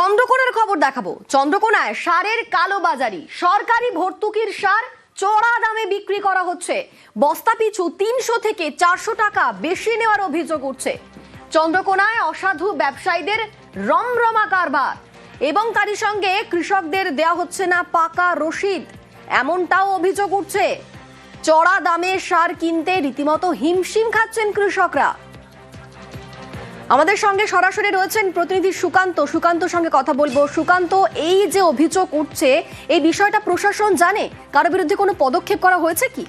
চন্দ্রকোনার খবর দেখাবো। চন্দ্রকোনায় সারের কালোবাজারি। সরকারি ভর্তুকির সার চড়া দামে বিক্রি করা হচ্ছে। বস্তা পিছু তিনশো থেকে চারশো টাকা বেশি নেওয়ার অভিযোগ উঠছে। চন্দ্রকোনায় অসাধু ব্যবসায়ীদের রমরমা কারবার। এবং তারই সঙ্গে কৃষকদের দেয়া হচ্ছে না পাকা রসিদ। এমনটাও অভিযোগ উঠছে। চড়া দামে সার কিনতে রীতিমতো হিমশিম খাচ্ছেন কৃষকরা। আমাদের সঙ্গে সরাসরি রয়েছেন প্রতিনিধি সুকান্ত। সুকান্ত সঙ্গে কথা বলব। সুকান্ত, এই যে অভিযোগ উঠছে, এই বিষয়টা প্রশাসন জানে? কারও বিরুদ্ধে কোনো পদক্ষেপ করা হয়েছে কি?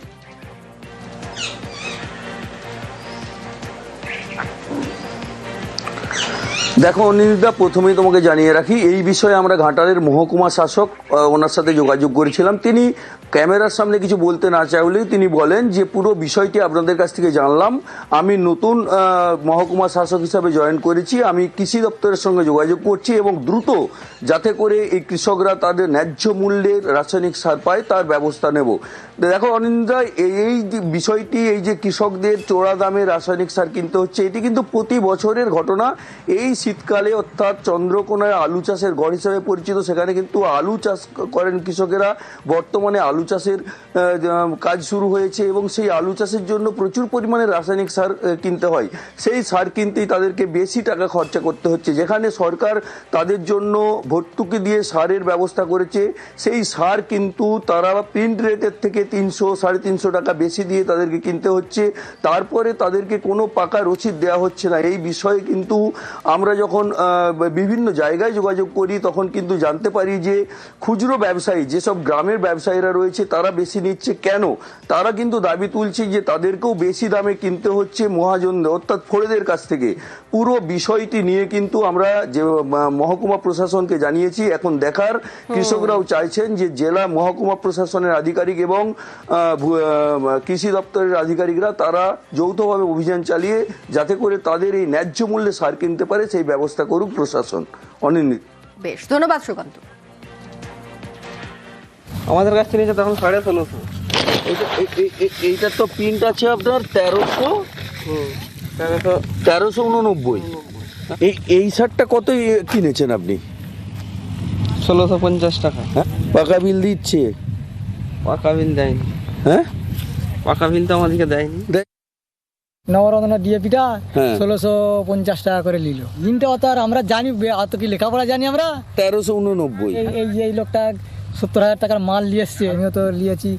দেখো, অনিন্দিতা, প্রথমেই তোমাকে জানিয়ে রাখি, এই বিষয়ে আমরা ঘাটালের মহকুমা শাসক ওনার সাথে যোগাযোগ করেছিলাম। তিনি ক্যামেরার সামনে কিছু বলতে না চাইলেই তিনি বলেন যে পুরো বিষয়টি আপনাদের কাছ থেকে জানলাম। আমি নতুন মহকুমা শাসক হিসাবে জয়েন করেছি। আমি কৃষি দপ্তরের সঙ্গে যোগাযোগ করছি এবং দ্রুত যাতে করে এই কৃষকরা তাদের ন্যায্য মূল্যের রাসায়নিক সার পায়, তার ব্যবস্থা নেব। দেখো অনিন্দিতা এই এই যে বিষয়টি, এই যে কৃষকদের চোরা দামে রাসায়নিক সার কিনতে হচ্ছে, এটি কিন্তু প্রতি বছরের ঘটনা। এই শীতকালে অর্থাৎ চন্দ্রকোনায় আলু চাষের গড় হিসাবে পরিচিত, সেখানে কিন্তু আলু চাষ করেন কৃষকেরা। বর্তমানে আলু চাষের কাজ শুরু হয়েছে এবং সেই আলু চাষের জন্য প্রচুর পরিমাণে রাসায়নিক সার কিনতে হয়। সেই সার কিনতেই তাদেরকে বেশি টাকা খরচা করতে হচ্ছে। যেখানে সরকার তাদের জন্য ভর্তুকি দিয়ে সারের ব্যবস্থা করেছে, সেই সার কিন্তু তারা প্রিন্ট রেটের থেকে তিনশো, সাড়ে তিনশো টাকা বেশি দিয়ে তাদেরকে কিনতে হচ্ছে। তারপরে তাদেরকে কোনো পাকা রসিদ দেওয়া হচ্ছে না। এই বিষয়ে কিন্তু আমরা যখন বিভিন্ন জায়গায় যোগাযোগ করি, তখন কিন্তু জানতে পারি যে খুচরো ব্যবসায়ী, যেসব গ্রামের ব্যবসায়ীরা রয়েছে তারা বেশি নিচ্ছে কেন? তারা কিন্তু দাবি তুলছে যে তাদেরকেও বেশি দামে কিনতে হচ্ছে মহাজন অর্থাৎ ফোড়েদের কাছ থেকে। পুরো বিষয়টি নিয়ে কিন্তু আমরা যে মহকুমা প্রশাসনকে জানিয়েছি এখন দেখার কৃষকরাও চাইছেন যে জেলা মহকুমা প্রশাসনের আধিকারিক এবং কৃষি দপ্তরের আধিকারিকরা তারা যৌথভাবে অভিযান চালিয়ে যাতে করে তাদের এই ন্যায্য মূল্যে সার কিনতে পারে সেই ব্যবস্থা করুক প্রশাসন। অনিন্দিত বেশ ধন্যবাদ সুকান্ত। আমাদের কাছ থেকে নিয়েছে তখন সাড়ে ষোলোশো। এইটার তো প্রিন্ট আছে আপনার তেরোশো তেরোশো তেরোশো উননব্বই। এই এই শার্টটা কত কিনেছেন আপনি? ষোলোশো পঞ্চাশ টাকা। হ্যাঁ পাকা বিল দিচ্ছে। পাকা বিল দেয়নি। হ্যাঁ? পাকা বিল তো আমাদেরকে দেয়নি। নবরত্ন ডিএপিটা হ্যাঁ। ষোলোশো পঞ্চাশ টাকা করে নিল। দিনটা অত আর আমরা জানি অত কি লেখাপড়া জানি আমরা? তেরোশো উননব্বই। এই এই এই লোকটা সত্তর হাজার টাকার মাল নিয়ে এসছে। আমিও তো নিয়েছি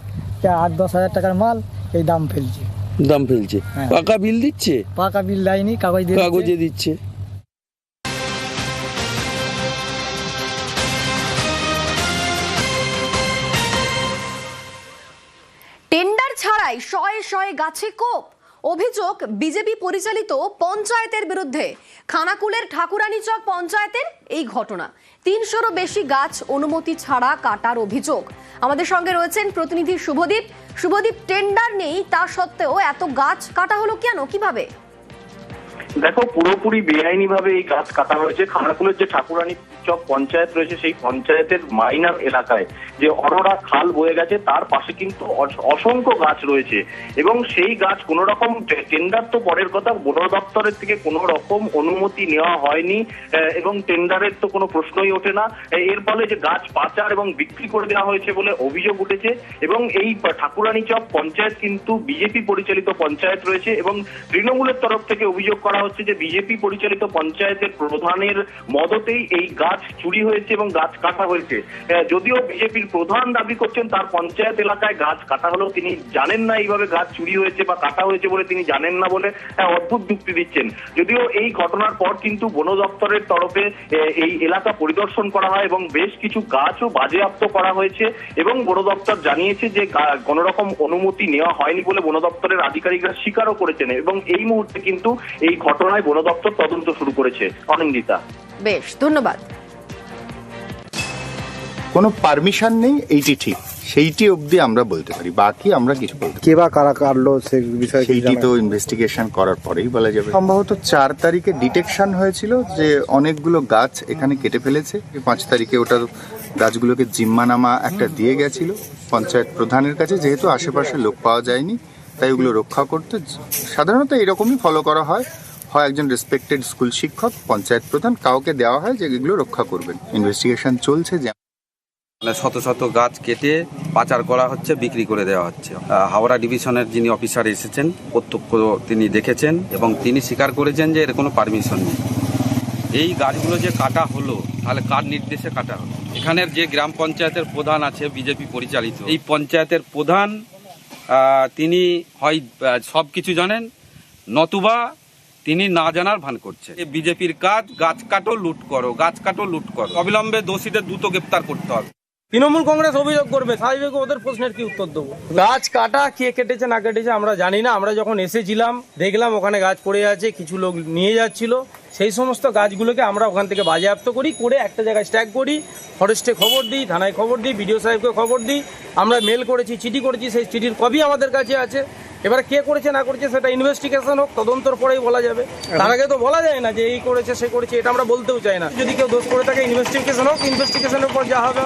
আট দশ হাজার টাকার মাল এই দাম ফেলছে। দাম ফেলছে। হ্যাঁ। পাকা বিল দিচ্ছে? পাকা বিল দেয়নি কাগজ দিয়ে কাগজে দিচ্ছে। দিচ্ছে। টেন্ডার ছাড়াই শয়ে শয়ে গাছে কোপ। অভিযোগ, বিজেপি পরিচালিত পঞ্চায়েতের বিরুদ্ধে। খানাকুলের ঠাকুরানী চক পঞ্চায়েতের এই ঘটনা। তিনশোরও বেশি গাছ অনুমতি ছাড়া কাটার অভিযোগ। আমাদের সঙ্গে রয়েছেন প্রতিনিধি শুভদীপ। শুভদীপ টেন্ডার নেই, তা সত্ত্বেও এত গাছ কাটা হলো কেন? কীভাবে? দেখো, পুরোপুরি বেআইনি ভাবে এই গাছ কাটা হয়েছে। খানাকুলের যে ঠাকুরানী চক পঞ্চায়েত রয়েছে, সেই পঞ্চায়েতের মাইনার এলাকায় যে অরোরা খাল বয়ে গেছে, তার পাশে কিন্তু অসংখ্য গাছ রয়েছে। এবং সেই গাছ কোনো রকম টেন্ডার তো পরের কথা বন দপ্তরের থেকে কোনো রকম অনুমতি নেওয়া হয়নি এবং টেন্ডারের তো কোনো প্রশ্নই ওঠে না। এর ফলে যে গাছ পাচার এবং বিক্রি করে দেওয়া হয়েছে বলে অভিযোগ উঠেছে, এবং এই ঠাকুরানী চক পঞ্চায়েত কিন্তু বিজেপি পরিচালিত পঞ্চায়েত রয়েছে, এবং তৃণমূলের তরফ থেকে অভিযোগ করা হচ্ছে যে বিজেপি পরিচালিত পঞ্চায়েতের প্রধানের মদতেই এই গাছ চুরি হয়েছে এবং গাছ কাটা হয়েছে। যদিও বিজেপির প্রধান দাবি করছেন, তার পঞ্চায়েত এলাকায় গাছ কাটা হলেও তিনি জানেন না এইভাবে গাছ চুরি হয়েছে বা কাটা হয়েছে বলে তিনি জানেন না বলে অদ্ভুত যুক্তি দিচ্ছেন। যদিও এই ঘটনার পর কিন্তু বন দপ্তরের তরফে এই এলাকা পরিদর্শন করা হয় এবং বেশ কিছু গাছও বাজেয়াপ্ত করা হয়েছে এবং বন দপ্তর জানিয়েছে যে, গা- কোনো রকম অনুমতি নেওয়া হয়নি বলে বন দপ্তরের আধিকারিকরা স্বীকারও করেছেন এবং এই মুহূর্তে কিন্তু এই ঘটনায় বন দপ্তর তদন্ত শুরু করেছে। অনিন্দিতা। বেশ, ধন্যবাদ। কোনো পারমিশন নেই এইটি ঠিক। সেইটি অবধি আমরা বলতে পারি। বাকি আমরা কিছু বলতে কে বা কারা কাটলো সে বিষয়ে সেইটি তো ইনভেস্টিগেশন করার পরেই বলা যাবে। সম্ভবত চার তারিখে ডিটেকশন হয়েছিল যে অনেকগুলো গাছ এখানে কেটে ফেলেছে। পাঁচ তারিখে ওটার গাছগুলোকে জিম্মানামা একটা দিয়ে গেছিল পঞ্চায়েত প্রধানের কাছে। যেহেতু আশেপাশে লোক পাওয়া যায়নি তাই ওগুলো রক্ষা করতে সাধারণত এরকমই ফলো করা হয়। হয় একজন রেসপেক্টেড স্কুল শিক্ষক পঞ্চায়েত প্রধান কাউকে দেওয়া হয় যে এগুলো রক্ষা করবেন। ইনভেস্টিগেশন চলছে যে মানে শত শত গাছ কেটে পাচার করা হচ্ছে, বিক্রি করে দেওয়া হচ্ছে। হাওড়া ডিভিশনের যিনি অফিসার এসেছেন, প্রত্যক্ষ তিনি দেখেছেন এবং তিনি স্বীকার করেছেন যে এর কোনো পারমিশন নেই। এই গাছগুলো যে কাটা হলো, তাহলে কার নির্দেশে কাটা হলো? এখানের যে গ্রাম পঞ্চায়েতের প্রধান আছে বিজেপি পরিচালিত, এই পঞ্চায়েতের প্রধান তিনি হয় সব কিছু জানেন, নতুবা তিনি না জানার ভান করছে। বিজেপির কাজ, গাছ কাটো, লুট করো, গাছ কাটো, লুট করো। অবিলম্বে দোষীদের দ্রুত গ্রেপ্তার করতে হবে। তৃণমূল কংগ্রেস অভিযোগ করবে, স্বাভাবিক ওদের প্রশ্নের কি উত্তর দেবো? গাছ কাটা, কে কেটেছে, না কেটেছে, আমরা জানি না। আমরা যখন এসেছিলাম, দেখলাম ওখানে গাছ পড়ে আছে, কিছু লোক নিয়ে যাচ্ছিল। সেই সমস্ত গাছগুলোকে আমরা ওখান থেকে বাজেয়াপ্ত করি, করে একটা জায়গায় স্ট্যাক করি। ফরেস্টে খবর দিই, থানায় খবর দিই বিডিও সাহেবকে খবর দিই। আমরা মেল করেছি, চিঠি করেছি, সেই চিঠির কবি আমাদের কাছে আছে। এবার কে করেছে, না করেছে, সেটা ইনভেস্টিগেশন হোক, তদন্তর পরেই বলা যাবে। তার আগে তো বলা যায় না যে এই করেছে, সে করেছে, এটা আমরা বলতেও চাই না। যদি কেউ দোষ করে থাকে ইনভেস্টিগেশন হোক ইনভেস্টিগেশনের পর যা হবে।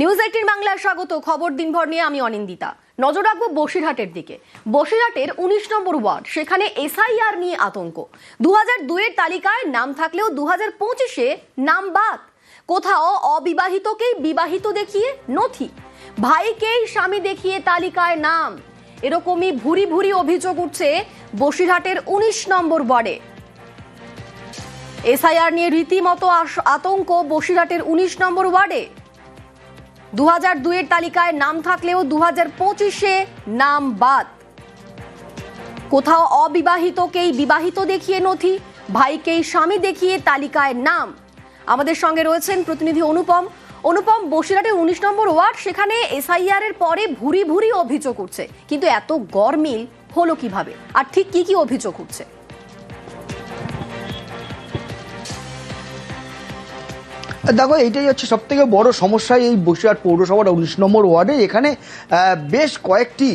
নিউজ এইটিন বাংলার স্বাগত। খবর দিনভর নিয়ে আমি অনিন্দিতা। নজর রাখব বসিরহাটের দিকে। বসিরহাটের উনিশ নম্বর ওয়ার্ড, সেখানে এসআইআর নিয়ে আতঙ্ক। দু হাজার দুইয়ের তালিকায় নাম থাকলেও দু হাজার পঁচিশে নাম বাদ। কোথাও অবিবাহিতকেই বিবাহিত দেখিয়ে নথি। ভাইকেই স্বামী দেখিয়ে তালিকায় নাম। এরকমই ভুরি ভুরি অভিযোগ উঠছে বসিরহাটের উনিশ নম্বর ওয়ার্ডে। এসআইআর নিয়ে রীতিমতো আতঙ্ক বসিরহাটের উনিশ নম্বর ওয়ার্ডে। দু হাজার দুইয়ের তালিকায় নাম থাকলেও দু হাজার পঁচিশে নাম বাদ। কোথাও অবিবাহিতকেই বিবাহিত দেখিয়ে নথি, ভাইকেই স্বামী দেখিয়ে তালিকায় নাম। আমাদের সঙ্গে রয়েছেন প্রতিনিধি অনুপম। অনুপম বসিরহাটের উনিশ নম্বর ওয়ার্ড, সেখানে এসআইআর এর পরে ভুরি ভুরি অভিযোগ উঠছে। কিন্তু এত গরমিল হলো কীভাবে? আর ঠিক কি কি অভিযোগ উঠছে? দেখো এইটাই হচ্ছে সব থেকে বড় সমস্যা এই বসিরহাট পৌরসভার উনিশ নম্বর ওয়ার্ডে। এখানে বেশ কয়েকটি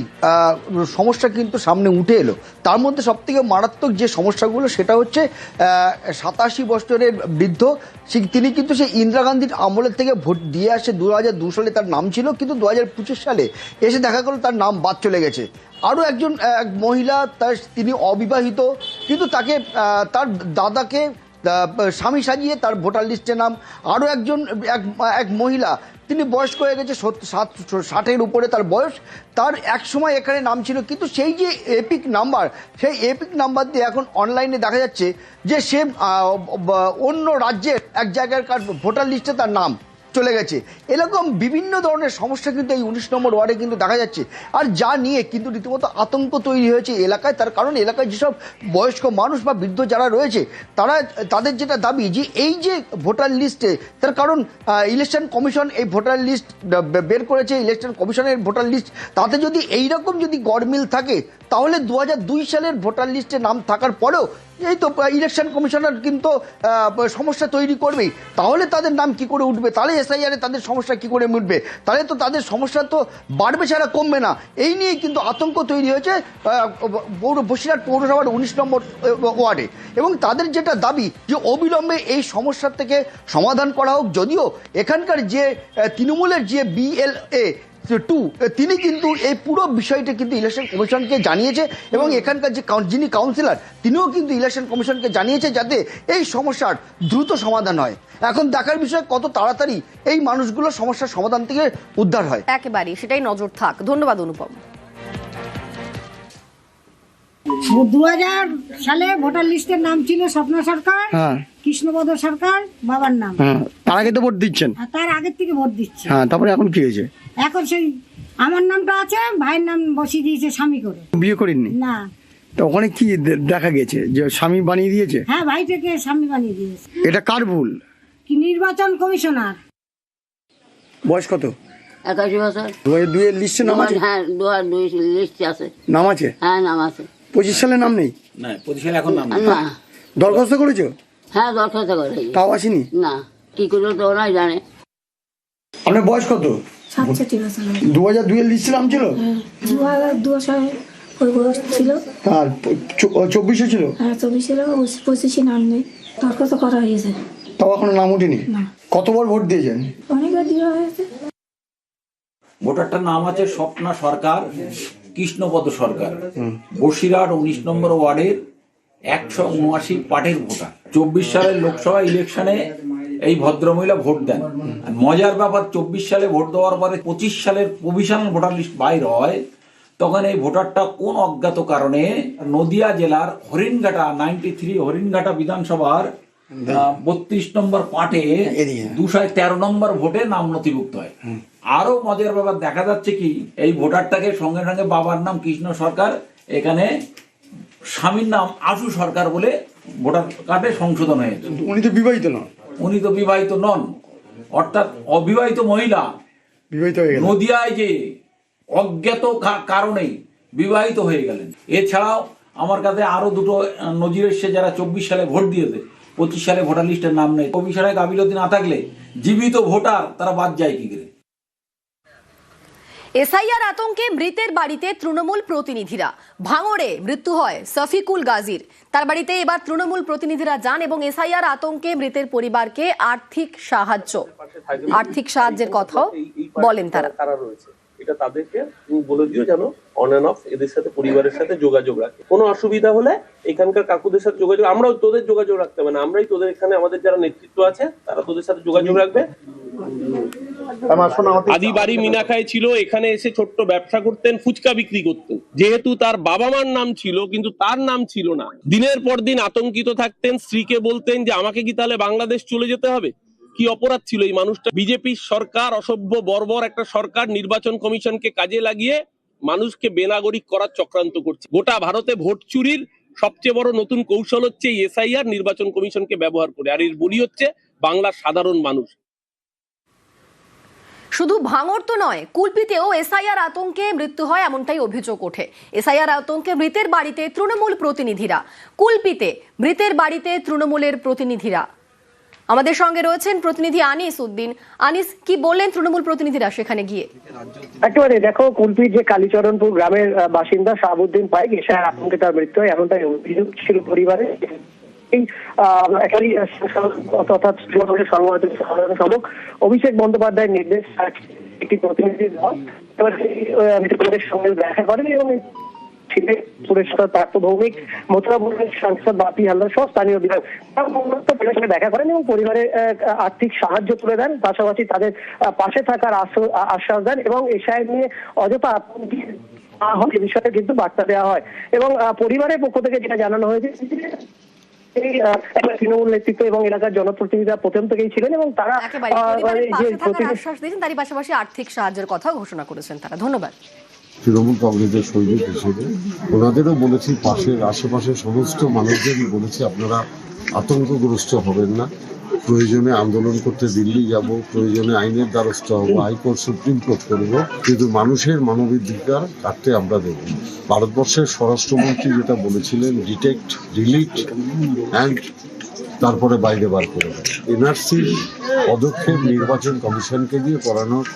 সমস্যা কিন্তু সামনে উঠে এলো। তার মধ্যে সব থেকে মারাত্মক যে সমস্যাগুলো, সেটা হচ্ছে সাতাশি বছরের বৃদ্ধ। তিনি কিন্তু সেই ইন্দিরা গান্ধীর আমলের থেকে ভোট দিয়ে আসে। দু হাজার দু সালে তার নাম ছিল, কিন্তু দু হাজার পঁচিশ সালে এসে দেখা গেলো তার নাম বাদ চলে গেছে। আরও একজন এক মহিলা, তার তিনি অবিবাহিত, কিন্তু তাকে তার দাদাকে স্বামী সাজিয়ে তার ভোটার লিস্টে নাম। আরও একজন, এক এক মহিলা, তিনি বয়স্ক হয়ে গেছে, সত- ষাটের উপরে তার বয়স। তার এক সময় এখানে নাম ছিল, কিন্তু সেই যে এপিক নাম্বার, সেই এপিক নাম্বার দিয়ে এখন অনলাইনে দেখা যাচ্ছে যে সে অন্য রাজ্যের এক জায়গার কার ভোটার লিস্টে তার নাম। চলে গেছে। এরকম বিভিন্ন ধরনের সমস্যা কিন্তু এই উনিশ নম্বর ওয়ার্ডে কিন্তু দেখা যাচ্ছে। আর যা নিয়ে কিন্তু রীতিমতো আতঙ্ক তৈরি হয়েছে এলাকায়, তার কারণ এলাকায় যেসব বয়স্ক মানুষ বা বৃদ্ধ যারা রয়েছে, তারা, তাদের যেটা দাবি যে এই যে ভোটার লিস্টে, তার কারণ ইলেকশন কমিশন এই ভোটার লিস্ট বের করেছে, ইলেকশন কমিশনের ভোটার লিস্ট। তাতে যদি এই রকম যদি গড়মিল থাকে, তাহলে দু হাজার দুই সালের ভোটার লিস্টে নাম থাকার পরেও এই তো ইলেকশন কমিশনার কিন্তু সমস্যা তৈরি করবেই। তাহলে তাদের নাম কি করে উঠবে? তাহলে এসআইআরে তাদের সমস্যা কি করে উঠবে তাহলে তো তাদের সমস্যা তো বাড়বে ছাড়া কমবে না। এই নিয়ে কিন্তু আতঙ্ক তৈরি হয়েছে পৌর, বসিরহাট পৌরসভার উনিশ নম্বর ওয়ার্ডে। এবং তাদের যেটা দাবি, যে অবিলম্বে এই সমস্যার থেকে সমাধান করা হোক, যদিও এখানকার যে তৃণমূলের যে বিএলএ টু তিনি কিন্তু এই পুরো বিষয়টা কিন্তু ইলেকশন কমিশনকে জানিয়েছে এবং এখানকার যে যিনি কাউন্সিলর তিনিও কিন্তু ইলেকশন কমিশনকে জানিয়েছে যাতে এই সমস্যার দ্রুত সমাধান হয়। এখন দেখার বিষয়, কত তাড়াতাড়ি এই মানুষগুলো সমস্যার সমাধান থেকে উদ্ধার হয়। একেবারেই, সেটাই নজর থাক। ধন্যবাদ, অনুপম। দু হাজার সালে ভোটার লিস্টের নাম ছিল স্বপ্ন সরকার হ্যাঁ। কৃষ্ণপদ সরকার বাবার নাম। হ্যাঁ তার আগে তো ভোট দিচ্ছেন। তার আগের থেকে ভোট দিচ্ছে। হ্যাঁ তারপরে এখন কি হয়েছে? এখন সেই আমার নামটা আছে ভাইয়ের নাম বসিয়ে দিয়েছে স্বামী করে। বিয়ে করেননি? না। তো ওখানে কি দেখা গেছে যে স্বামী বানিয়ে দিয়েছে? হ্যাঁ ভাইটাকে স্বামী বানিয়ে দিয়েছে। এটা কার ভুল? কি নির্বাচন কমিশনার? বয়স কত? একাশি বছর। দু হাজার দুইয়ের লিস্টে নাম আছে? হ্যাঁ দু হাজার দুই লিস্ট আছে। নাম আছে? হ্যাঁ নাম আছে। পঁচিশ সালে নাম নেই। না। দরখাস্ত করেছ? হ্যাঁ দরখাস্ত করে তাও আসেনি? না কি করল তো ওরাই জানে। আপনার বয়স কত? দু হাজার দুইয়ের লিস্টে নাম ছিল? দু হাজার দু সালে ছিল। আর চব্বিশে ছিল? হ্যাঁ চব্বিশ পঁচিশে নাম নেই। দরখাস্ত করা হয়েছে। তাও এখনও নাম ওঠেনি? কতবার ভোট দিয়েছেন? অনেকবার দেওয়া হয়েছে। ভোটারটার নাম আছে স্বপ্না সরকার। কৃষ্ণপদ সরকার। বসিরহাট উনিশ নম্বর ওয়ার্ডের একশো উনআশি পাটের ভোটার। চব্বিশ সালের লোকসভা ইলেকশনে এই ভদ্রমহিলা ভোট দেন। মজার ব্যাপার চব্বিশ সালে ভোট দেওয়ার পরে পঁচিশ সালের প্রভিশনাল ভোটার লিস্ট বাইর হয় তখন এই ভোটারটা কোন অজ্ঞাত কারণে নদিয়া জেলার হরিণঘাটা নাইনটি থ্রি হরিণঘাটা বিধানসভার বত্রিশ নম্বর পাটে দুশো তেরো নম্বর ভোটে নাম নথিভুক্ত হয়। আরও মজার ব্যাপার দেখা যাচ্ছে কি এই ভোটারটাকে সঙ্গে সঙ্গে বাবার নাম কৃষ্ণ সরকার এখানে স্বামীর নাম আশু সরকার বলে ভোটার কার্ডে সংশোধন হয়েছে। উনি তো বিবাহিত নন। উনি তো বিবাহিত নন অর্থাৎ অবিবাহিত মহিলা বিবাহিত হয়ে নদিয়ায় যে অজ্ঞাত কারণে বিবাহিত হয়ে গেলেন। এছাড়াও আমার কাছে আরও দুটো নজির এসছে যারা চব্বিশ সালে ভোট দিয়েছে। পঁচিশ সালে ভোটার লিস্টের নাম নেই। কমিশনের গাফিলতি না থাকলে জীবিত ভোটার তারা বাদ যায় কি করে? এসআইআর আতঙ্কে মৃতের বাড়িতে তৃণমূল প্রতিনিধিরা। ভাঙড়ে মৃত্যু হয় সফিকুল গাজীর। তার বাড়িতে এবার তৃণমূল প্রতিনিধিরা যান এবং এসআইআর আতঙ্কে মৃতের পরিবারকে আর্থিক সাহায্য। আর্থিক সাহায্যের কথাও বলেন তারা। এটা তাদেরকে তুমি বলে দিও যেন অন অ্যান্ড অফ এদের সাথে পরিবারের সাথে যোগাযোগ রাখে। কোনো অসুবিধা হলে এখানকার কাকুদের সাথে যোগাযোগ আমরাও তোদের যোগাযোগ রাখতে হবে না। আমরাই তোদের এখানে আমাদের যারা নেতৃত্ব আছে তারা তোদের সাথে যোগাযোগ রাখবে। আদি বাড়ি মিনাখায় ছিল এখানে এসে ছোট্ট ব্যবসা করতেন ফুচকা বিক্রি করতেন। যেহেতু তার বাবা মার নাম ছিল কিন্তু তার নাম ছিল না। দিনের পর দিন আতঙ্কিত থাকতেন স্ত্রীকে বলতেন যে আমাকে কি তাহলে বাংলাদেশ চলে যেতে হবে? কি অপরাধ ছিল এই মানুষটা? বিজেপি সরকার, অসভ্য, বর্বর একটা সরকার, নির্বাচন কমিশনকে কাজে লাগিয়ে মানুষকে বেনাগরিক করার চক্রান্ত করছে। গোটা ভারতে ভোট চুরির সবচেয়ে বড় নতুন কৌশল হচ্ছে এসআইআর, নির্বাচন কমিশনকে ব্যবহার করে। আর এর বলি হচ্ছে বাংলার সাধারণ মানুষ। শুধু ভাঙর তো নয়, কুলপিতেও এসআইআর আতঙ্কে মৃত্যু হয় এমনটাই অভিযোগ ওঠে। এসআইআর আতঙ্কে মৃতের বাড়িতে তৃণমূল প্রতিনিধিরা। কুলপিতে মৃতের বাড়িতে তৃণমূলের প্রতিনিধিরা। আমাদের সঙ্গে রয়েছেন প্রতিনিধি আনিস উদ্দিন। আনিস, কি বললেন তৃণমূল প্রতিনিধিরা সেখানে গিয়ে? একেবারে দেখো, কুলপির যে কালীচরণপুর গ্রামের বাসিন্দা শাহাবুদ্দিন পাইক এশার আতঙ্কে তার মৃত্যু হয়, এমনটাই অভিযোগ ছিল পরিবারে। অভিষেক বন্দ্যোপাধ্যায়ের নির্দেশ একটি প্রতিনিধি দল, এবার সঙ্গে দেখা করেন এবং ছিলেন পুরস্কার প্রাপ্ত ভৌমিক সাংসদ বাপি হালদার সহ স্থানীয় বিধায়ক। তারা সঙ্গে দেখা করেন এবং পরিবারের আর্থিক সাহায্য তুলে দেন পাশাপাশি তাদের পাশে থাকার আশ্বাস দেন এবং সাহেব নিয়ে অযথা বিষয়ে কিন্তু বার্তা দেওয়া হয়। এবং পরিবারের পক্ষ থেকে যেটা জানানো হয়েছে তৃণমূল নেতৃত্ব এবং এলাকার জনপ্রতিনিধিরা প্রথম থেকেই ছিলেন এবং তারা আশ্বাস দিয়েছেন তারই পাশাপাশি আর্থিক সাহায্যের কথা ঘোষণা করেছেন তারা। ধন্যবাদ। তৃণমূল কংগ্রেসের সৈনিক হিসেবে। ওনাদেরও বলেছি, পাশের আশেপাশের সমস্ত মানুষদেরই বলেছি, আপনারা আতঙ্কগ্রস্ত হবেন না। প্রয়োজনে আন্দোলন করতে দিল্লি যাব, প্রয়োজনে আইনের দ্বারস্থ হব, হাইকোর্ট, সুপ্রিম কোর্ট করব। কিন্তু মানুষের মানবাধিকার কাটতে আমরা দেব ভারতবর্ষের স্বরাষ্ট্রমন্ত্রী যেটা বলেছিলেন ডিটেক্ট ডিলিট অ্যান্ড তারপরে বাইরে বার করে দেয় এনআরসির পদক্ষেপ নির্বাচন কমিশনকে দিয়ে করানোর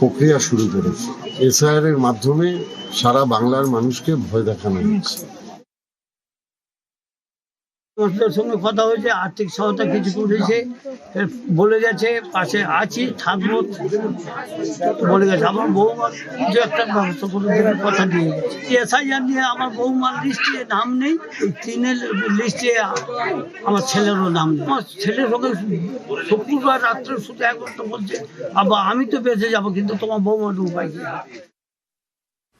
প্রক্রিয়া শুরু করেছে। এসআইআর এর মাধ্যমে সারা বাংলার মানুষকে ভয় দেখানো হচ্ছে। তোর সঙ্গে কথা হয়েছে, আর্থিক সহায়তা কিছু করেছে বলে গেছে, পাশে আছি, থাকব। বলে গেছে, আমার বৌমা কিছু একটা ব্যবস্থা করে দেবে কথা দিয়ে গেছে। এসআইআর নিয়ে আমার বৌমার লিস্টে নাম নেই তিনের লিস্টে আমার ছেলেরও নাম নেই। আমার ছেলের সঙ্গে শুক্রবার রাত্রে শুধু একবার বলছে আবার আমি তো বেঁচে যাব, কিন্তু তোমার বৌমার উপায় কি